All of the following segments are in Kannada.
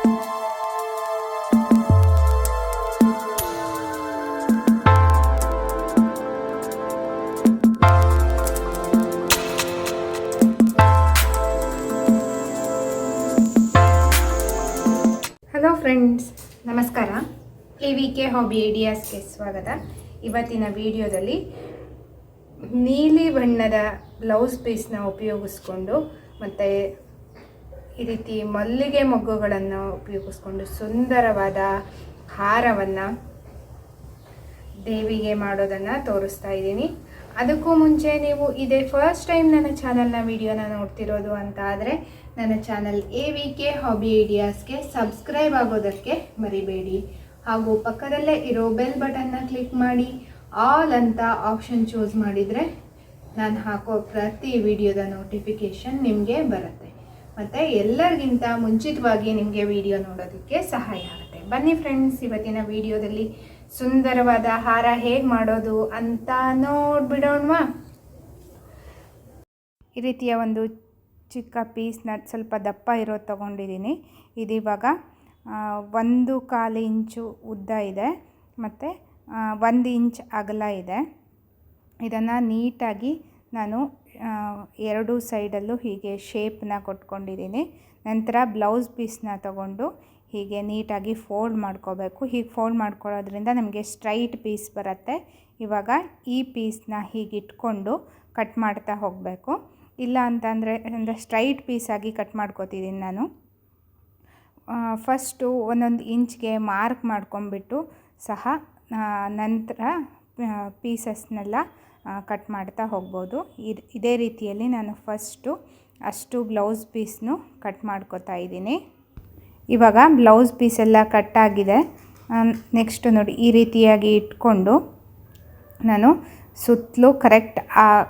ಹಲೋ ಫ್ರೆಂಡ್ಸ್ ನಮಸ್ಕಾರ. ಎ ವಿ ಕೆ ಹಾಬಿ ಐಡಿಯಾಸ್ಗೆ ಸ್ವಾಗತ. ಇವತ್ತಿನ ವಿಡಿಯೋದಲ್ಲಿ ನೀಲಿ ಬಣ್ಣದ ಬ್ಲೌಸ್ ಪೀಸ್ನ ಉಪಯೋಗಿಸ್ಕೊಂಡು ಮತ್ತು ಈ ರೀತಿ ಮಲ್ಲಿಗೆ ಮೊಗ್ಗುಗಳನ್ನು ಉಪಯೋಗಿಸ್ಕೊಂಡು ಸುಂದರವಾದ ಹಾರವನ್ನು ದೇವಿಗೆ ಮಾಡೋದನ್ನು ತೋರಿಸ್ತಾ ಇದ್ದೀನಿ. ಅದಕ್ಕೂ ಮುಂಚೆ ನೀವು ಇದೇ ಫಸ್ಟ್ ಟೈಮ್ ನನ್ನ ಚಾನಲ್ನ ವಿಡಿಯೋನ ನೋಡ್ತಿರೋದು ಅಂತ ಆದರೆ ನನ್ನ channel A V K hobby ಐಡಿಯಾಸ್ಗೆ subscribe ಆಗೋದಕ್ಕೆ ಮರಿಬೇಡಿ. ಹಾಗೂ ಪಕ್ಕದಲ್ಲೇ ಇರೋ ಬೆಲ್ ಬಟನ್ನ ಕ್ಲಿಕ್ ಮಾಡಿ ಆಲ್ ಅಂತ ಆಪ್ಷನ್ ಚೂಸ್ ಮಾಡಿದರೆ ನಾನು ಹಾಕೋ ಪ್ರತಿ ವಿಡಿಯೋದ ನೋಟಿಫಿಕೇಷನ್ ನಿಮಗೆ ಬರುತ್ತೆ. ಮತ್ತು ಎಲ್ಲರಿಗಿಂತ ಮುಂಚಿತವಾಗಿ ನಿಮಗೆ ವಿಡಿಯೋ ನೋಡೋದಕ್ಕೆ ಸಹಾಯ ಆಗುತ್ತೆ. ಬನ್ನಿ ಫ್ರೆಂಡ್ಸ್ ಇವತ್ತಿನ ವಿಡಿಯೋದಲ್ಲಿ ಸುಂದರವಾದ ಹಾರ ಹೇಗೆ ಮಾಡೋದು ಅಂತ ನೋಡ್ಬಿಡೋಣವಾ? ಈ ರೀತಿಯ ಒಂದು ಚಿಕ್ಕ ಪೀಸ್ನ ಸ್ವಲ್ಪ ದಪ್ಪ ಇರೋದು ತೊಗೊಂಡಿದ್ದೀನಿ. ಇದಿವಾಗ ಒಂದು ಕಾಲು ಇಂಚು ಉದ್ದ ಇದೆ. ಮತ್ತು ಒಂದು ಇಂಚ್ ಅಗಲ ಇದೆ. ಇದನ್ನು ನೀಟಾಗಿ ನಾನು ಎರಡೂ ಸೈಡಲ್ಲೂ ಹೀಗೆ ಶೇಪ್ನ ಕೊಟ್ಕೊಂಡಿದ್ದೀನಿ. ನಂತರ ಬ್ಲೌಸ್ ಪೀಸ್ನ ತಗೊಂಡು ಹೀಗೆ ನೀಟಾಗಿ ಫೋಲ್ಡ್ ಮಾಡ್ಕೋಬೇಕು. ಹೀಗೆ ಫೋಲ್ಡ್ ಮಾಡ್ಕೊಳ್ಳೋದ್ರಿಂದ ನಮಗೆ ಸ್ಟ್ರೈಟ್ ಪೀಸ್ ಬರುತ್ತೆ. ಇವಾಗ ಈ ಪೀಸ್ನ ಹೀಗೆ ಇಟ್ಕೊಂಡು ಕಟ್ ಮಾಡ್ತಾ ಹೋಗಬೇಕು. ಇಲ್ಲ ಅಂತಂದರೆ, ಅಂದರೆ ಸ್ಟ್ರೈಟ್ ಪೀಸಾಗಿ ಕಟ್ ಮಾಡ್ಕೋತಿದ್ದೀನಿ ನಾನು. ಫಸ್ಟು ಒಂದೊಂದು ಇಂಚ್ಗೆ ಮಾರ್ಕ್ ಮಾಡ್ಕೊಂಬಿಟ್ಟು ಸಹ ನಂತರ ಪೀಸಸ್ನೆಲ್ಲ ಕಟ್ ಮಾಡ್ತಾ ಹೋಗ್ಬೋದು. ಇದ್- ರೀತಿಯಲ್ಲಿ ನಾನು ಫಸ್ಟು ಅಷ್ಟು ಬ್ಲೌಸ್ ಪೀಸ್ನು ಕಟ್ ಮಾಡ್ಕೋತಾ ಇದ್ದೀನಿ. ಇವಾಗ ಬ್ಲೌಸ್ ಪೀಸೆಲ್ಲ ಕಟ್ಟಾಗಿದೆ ನೆಕ್ಸ್ಟು ನೋಡಿ, ಈ ರೀತಿಯಾಗಿ ಇಟ್ಕೊಂಡು ನಾನು ಸುತ್ತಲೂ ಕರೆಕ್ಟ್ ಆ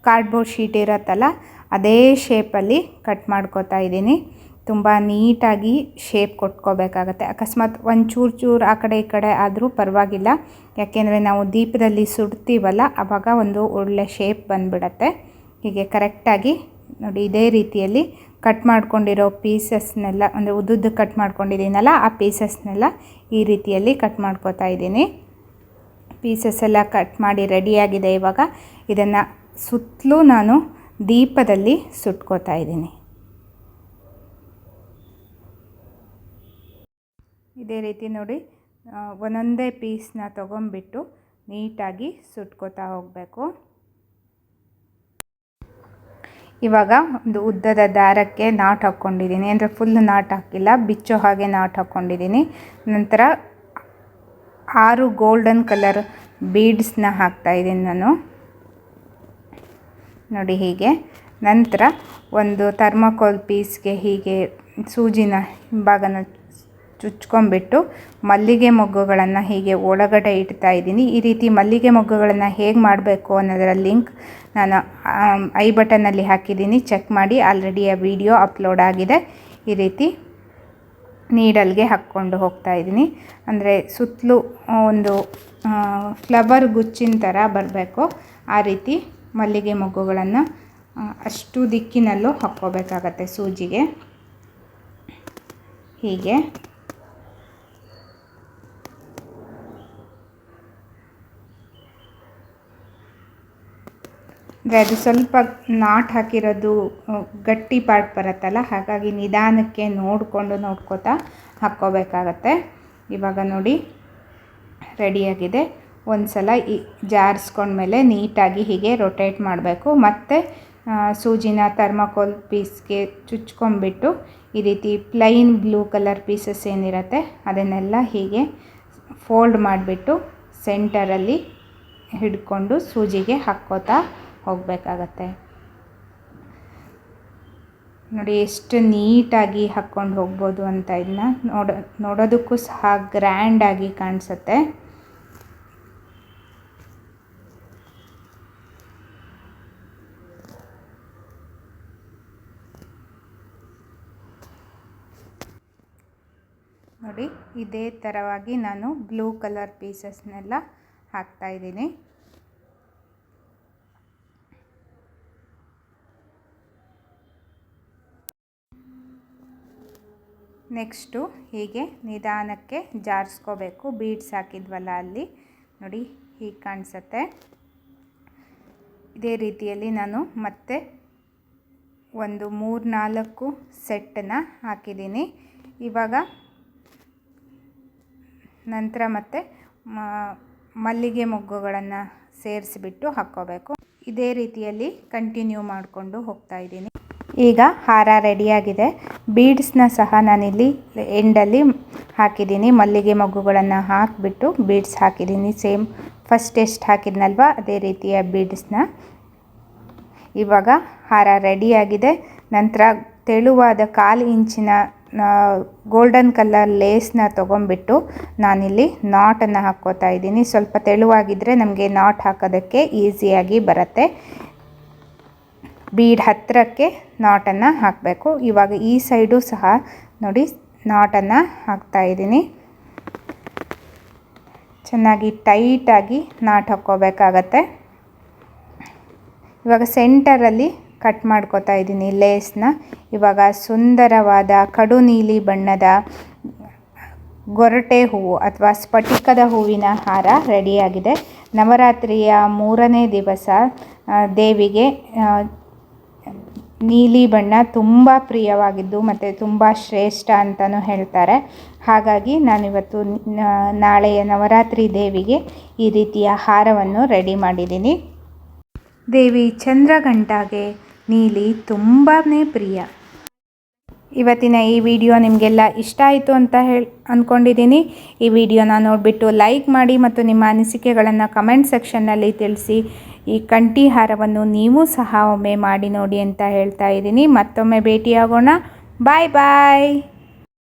ಕಾರ್ಡ್ಬೋರ್ಡ್ ಶೀಟ್ ಇರತ್ತಲ್ಲ, ಅದೇ ಶೇಪಲ್ಲಿ ಕಟ್ ಮಾಡ್ಕೋತಾ ಇದ್ದೀನಿ. ತುಂಬ ನೀಟಾಗಿ ಶೇಪ್ ಕೊಟ್ಕೋಬೇಕಾಗತ್ತೆ. ಅಕಸ್ಮಾತ್ ಒಂದು ಚೂರು ಚೂರು ಆ ಕಡೆ ಈ ಕಡೆ ಆದರೂ ಪರವಾಗಿಲ್ಲ. ಯಾಕೆಂದರೆ ನಾವು ದೀಪದಲ್ಲಿ ಸುಡ್ತೀವಲ್ಲ ಆವಾಗ ಒಂದು ಒಳ್ಳೆ ಶೇಪ್ ಬಂದುಬಿಡತ್ತೆ. ಹೀಗೆ ಕರೆಕ್ಟಾಗಿ ನೋಡಿ, ಇದೇ ರೀತಿಯಲ್ಲಿ ಕಟ್ ಮಾಡ್ಕೊಂಡಿರೋ ಪೀಸಸ್ನೆಲ್ಲ ಅಂದರೆ ಉದ್ದುದ್ದ ಕಟ್ ಮಾಡ್ಕೊಂಡಿದ್ದೀನಲ್ಲ, ಆ ಪೀಸಸ್ನೆಲ್ಲ ಈ ರೀತಿಯಲ್ಲಿ ಕಟ್ ಮಾಡ್ಕೋತಾ ಇದ್ದೀನಿ. ಪೀಸಸ್ ಎಲ್ಲ ಕಟ್ ಮಾಡಿ ರೆಡಿಯಾಗಿದೆ ಇವಾಗ. ಇದನ್ನು ಸುತ್ತಲೂ ನಾನು ದೀಪದಲ್ಲಿ ಸುಟ್ಕೋತಾ ಇದ್ದೀನಿ. ಇದೇ ರೀತಿ ನೋಡಿ ಒಂದೊಂದೇ ಪೀಸ್ನ ತೊಗೊಂಬಿಟ್ಟು ನೀಟಾಗಿ ಸುಟ್ಕೋತಾ ಹೋಗಬೇಕು. ಇವಾಗ ಒಂದು ಉದ್ದದ ದಾರಕ್ಕೆ ನಾಟ್ ಹಾಕ್ಕೊಂಡಿದ್ದೀನಿ. ಅಂದರೆ ಫುಲ್ ನಾಟ್ ಹಾಕಿಲ್ಲ, ಬಿಚ್ಚೋ ಹಾಗೆ ನಾಟ್ ಹಾಕ್ಕೊಂಡಿದ್ದೀನಿ. ನಂತರ ಆರು ಗೋಲ್ಡನ್ ಕಲರ್ ಬೀಡ್ಸ್ನ ಹಾಕ್ತಾಯಿದ್ದೀನಿ ನಾನು. ನೋಡಿ ಹೀಗೆ. ನಂತರ ಒಂದು ಥರ್ಮಕೋಲ್ ಪೀಸ್ಗೆ ಹೀಗೆ ಸೂಜಿನ ಹಿಂಭಾಗನ ಚುಚ್ಕೊಂಬಿಟ್ಟು ಮಲ್ಲಿಗೆ ಮೊಗ್ಗುಗಳನ್ನು ಹೀಗೆ ಒಳಗಡೆ ಇಡ್ತಾ ಇದ್ದೀನಿ. ಈ ರೀತಿ ಮಲ್ಲಿಗೆ ಮೊಗ್ಗುಗಳನ್ನು ಹೇಗೆ ಮಾಡಬೇಕು ಅನ್ನೋದರ ಲಿಂಕ್ ನಾನು ಐ ಬಟನಲ್ಲಿ ಹಾಕಿದ್ದೀನಿ. ಚೆಕ್ ಮಾಡಿ, ಆಲ್ರೆಡಿ ಆ ವಿಡಿಯೋ ಅಪ್ಲೋಡ್ ಆಗಿದೆ. ಈ ರೀತಿ ನೀಡಲ್ಗೆ ಹಾಕ್ಕೊಂಡು ಹೋಗ್ತಾ ಇದ್ದೀನಿ. ಅಂದರೆ ಸುತ್ತಲೂ ಒಂದು ಫ್ಲವರ್ ಗುಚ್ಚಿನ ಥರ ಬರಬೇಕು. ಆ ರೀತಿ ಮಲ್ಲಿಗೆ ಮೊಗ್ಗುಗಳನ್ನು ಅಷ್ಟು ದಿಕ್ಕಿನಲ್ಲೂ ಹಾಕ್ಕೋಬೇಕಾಗತ್ತೆ ಸೂಜಿಗೆ. ಹೀಗೆ. ಅಂದರೆ ಅದು ಸ್ವಲ್ಪ ನಾಟ್ ಹಾಕಿರೋದು ಗಟ್ಟಿ ಪಾರ್ಟ್ ಬರುತ್ತಲ್ಲ, ಹಾಗಾಗಿ ನಿಧಾನಕ್ಕೆ ನೋಡಿಕೊಂಡು ನೋಡ್ಕೋತಾ ಹಾಕ್ಕೋಬೇಕಾಗತ್ತೆ. ಇವಾಗ ನೋಡಿ ರೆಡಿಯಾಗಿದೆ ಒಂದು ಸಲ ಈ ಜಾರಿಸ್ಕೊಂಡ್ಮೇಲೆ ನೀಟಾಗಿ ಹೀಗೆ ರೊಟೇಟ್ ಮಾಡಬೇಕು. ಮತ್ತು ಸೂಜಿನ ಥರ್ಮಕೋಲ್ ಪೀಸ್ಗೆ ಚುಚ್ಕೊಂಡ್ಬಿಟ್ಟು ಈ ರೀತಿ ಪ್ಲೈನ್ ಬ್ಲೂ ಕಲರ್ ಪೀಸಸ್ ಏನಿರುತ್ತೆ, ಅದನ್ನೆಲ್ಲ ಹೀಗೆ ಫೋಲ್ಡ್ ಮಾಡಿಬಿಟ್ಟು ಸೆಂಟರಲ್ಲಿ ಹಿಡ್ಕೊಂಡು ಸೂಜಿಗೆ ಹಾಕ್ಕೋತಾ ಹೋಗಬೇಕಾಗತ್ತೆ. ನೋಡಿ, ಎಷ್ಟು ನೀಟಾಗಿ ಹಾಕ್ಕೊಂಡು ಹೋಗ್ಬೋದು ಅಂತ ಇದನ್ನ ನೋಡ, ನೋಡೋದಕ್ಕೂ ಸಹ ಗ್ರ್ಯಾಂಡಾಗಿ ಕಾಣಿಸುತ್ತೆ. ನೋಡಿ, ಇದೇ ಥರವಾಗಿ ನಾನು ಬ್ಲೂ ಕಲರ್ ಪೀಸಸ್ನೆಲ್ಲ ಹಾಕ್ತಾ ನೆಕ್ಸ್ಟು ಹೀಗೆ ನಿಧಾನಕ್ಕೆ ಜಾರಿಸ್ಕೋಬೇಕು. ಬೀಡ್ಸ್ ಹಾಕಿದ್ವಲ್ಲ ಅಲ್ಲಿ. ನೋಡಿ ಹೀಗೆ ಕಾಣಿಸುತ್ತೆ. ಇದೇ ರೀತಿಯಲ್ಲಿ ನಾನು ಮತ್ತೆ ಒಂದು ಮೂರು ನಾಲ್ಕು ಸೆಟ್ಟನ್ನು ಹಾಕಿದ್ದೀನಿ. ಇವಾಗ ನಂತರ ಮತ್ತೆ ಮಲ್ಲಿಗೆ ಮೊಗ್ಗುಗಳನ್ನು ಸೇರಿಸಿಬಿಟ್ಟು ಹಾಕ್ಕೋಬೇಕು. ಇದೇ ರೀತಿಯಲ್ಲಿ ಕಂಟಿನ್ಯೂ ಮಾಡಿಕೊಂಡು ಹೋಗ್ತಾ ಇದ್ದೀನಿ. ಈಗ ಹಾರ ರೆಡಿಯಾಗಿದೆ. ಬೀಡ್ಸ್ನ ಸಹ ನಾನಿಲ್ಲಿ ಎಂಡಲ್ಲಿ ಹಾಕಿದ್ದೀನಿ. ಮಲ್ಲಿಗೆ ಮೊಗ್ಗುಗಳನ್ನು ಹಾಕಿಬಿಟ್ಟು ಬೀಡ್ಸ್ ಹಾಕಿದ್ದೀನಿ. ಸೇಮ್ ಫಸ್ಟ್ ಎಷ್ಟು ಹಾಕಿದ್ನಲ್ವ? ಅದೇ ರೀತಿಯ ಬೀಡ್ಸ್ನ. ಇವಾಗ ಹಾರ ರೆಡಿಯಾಗಿದೆ. ನಂತರ ತೆಳುವಾದ ಕಾಲು ಇಂಚಿನ ಗೋಲ್ಡನ್ ಕಲರ್ ಲೇಸ್ನ ತೊಗೊಂಬಿಟ್ಟು ನಾನಿಲ್ಲಿ ನಾಟನ್ನು ಹಾಕ್ಕೋತಾ ಇದ್ದೀನಿ. ಸ್ವಲ್ಪ ತೆಳುವಾಗಿದ್ದರೆ ನಮಗೆ ನಾಟ್ ಹಾಕೋದಕ್ಕೆ ಈಸಿಯಾಗಿ ಬರುತ್ತೆ. ಬೀಡ್ ಹತ್ತಿರಕ್ಕೆ ನಾಟನ್ನು ಹಾಕಬೇಕು. ಇವಾಗ ಈ ಸೈಡು ಸಹ ನೋಡಿ ನಾಟನ್ನು ಹಾಕ್ತಾ ಇದ್ದೀನಿ. ಚೆನ್ನಾಗಿ ಟೈಟಾಗಿ ನಾಟ್ ಹಾಕ್ಕೋಬೇಕಾಗತ್ತೆ. ಇವಾಗ ಸೆಂಟರಲ್ಲಿ ಕಟ್ ಮಾಡ್ಕೋತಾ ಇದ್ದೀನಿ ಲೇಸ್ನ ಇವಾಗ ಸುಂದರವಾದ ಕಡು ನೀಲಿ ಬಣ್ಣದ ಗೊರಟೆ ಹೂವು ಅಥವಾ ಸ್ಫಟಿಕದ ಹೂವಿನ ಹಾರ ರೆಡಿಯಾಗಿದೆ ನವರಾತ್ರಿಯ ಮೂರನೇ ದಿವಸ ದೇವಿಗೆ ನೀಲಿ ಬಣ್ಣ ತುಂಬ ಪ್ರಿಯವಾಗಿದ್ದು ಮತ್ತು ತುಂಬ ಶ್ರೇಷ್ಠ ಅಂತಲೂ ಹೇಳ್ತಾರೆ. ಹಾಗಾಗಿ ನಾನಿವತ್ತು ನಾಳೆಯ ನವರಾತ್ರಿ ದೇವಿಗೆ ಈ ರೀತಿಯ ಹಾರವನ್ನು ರೆಡಿ ಮಾಡಿದ್ದೀನಿ. ದೇವಿ ಚಂದ್ರಗಂಟಾಗೆ ನೀಲಿ ತುಂಬಾ ಪ್ರಿಯ. ಇವತ್ತಿನ ಈ ವಿಡಿಯೋ ನಿಮಗೆಲ್ಲ ಇಷ್ಟ ಆಯಿತು ಅಂತ ಹೇಳಿ ಅಂದ್ಕೊಂಡಿದ್ದೀನಿ ಈ ವಿಡಿಯೋನ ನೋಡಿಬಿಟ್ಟು ಲೈಕ್ ಮಾಡಿ ಮತ್ತು ನಿಮ್ಮ ಅನಿಸಿಕೆಗಳನ್ನು ಕಮೆಂಟ್ ಸೆಕ್ಷನ್ನಲ್ಲಿ ತಿಳಿಸಿ. ಈ ಕಂಠಿ ಹಾರವನ್ನು ನೀವು ಸಹ ಒಮ್ಮೆ ಮಾಡಿ ನೋಡಿ ಅಂತ ಹೇಳ್ತಾ ಇದ್ದೀನಿ. ಮತ್ತೊಮ್ಮೆ ಭೇಟಿಯಾಗೋಣ. ಬಾಯ್ ಬಾಯ್.